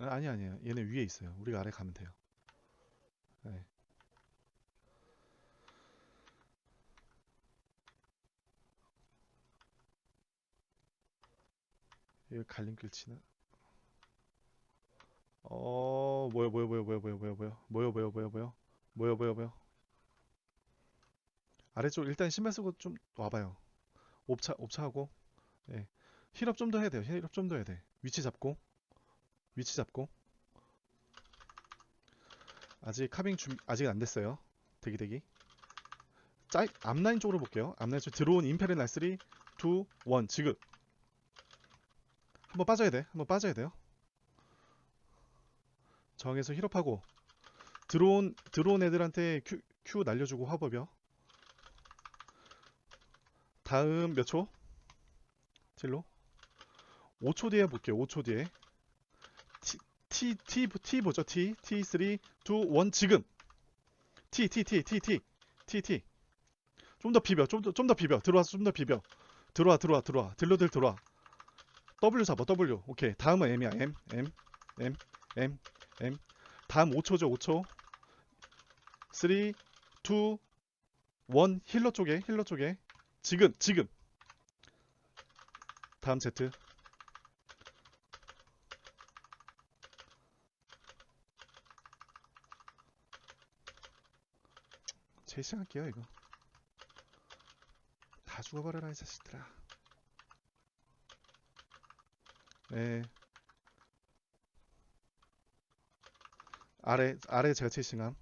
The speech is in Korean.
아, 아니 아니에요. 얘네 위에 있어요. 우리가 아래 가면 돼요. 네. 이거 갈림길 치나? 어 뭐야 뭐야 뭐야 뭐야 뭐야 뭐야 뭐야 뭐야 뭐야 뭐야 뭐야 뭐야 뭐야 뭐야 아래쪽 일단 신발 쓰고 좀 와봐요. 옵차 옵차하고 예 힐업 좀 더 해야 돼요. 힐업 좀 더 해야 돼. 위치 잡고 위치 잡고 아직 카빙 준 아직 안 됐어요. 대기 대기. 짜 앞라인 쪽으로 볼게요. 앞라인 쪽 들어온 임페리얼 날 3, 2, 1 지금 한번 빠져야 돼. 한번 빠져야 돼요. 정에서 힐업하고 들어온 들어온 애들한테 큐, 큐 날려주고 화법이요. 다음 몇 초? 딜로 5초 뒤에 볼게요. 5초 뒤에 T T T 보죠. T T 3 2 1 지금 T T T T T T T 좀 더 비벼. 좀 더 좀 더 비벼. 들어와서 좀 더 비벼. 들어와 들어와 들어와. 딜러들 들어와. W 잡아. W. 오케이. 다음은 M이야. M M M M M 다음 5초죠. 5초. 3 2 1 힐러 쪽에 힐러 쪽에 지금 지금 다음 Z 제시할게요 이거. 다 죽어버려라 이 자식들아. 네. 아래 아래 제가 체싱함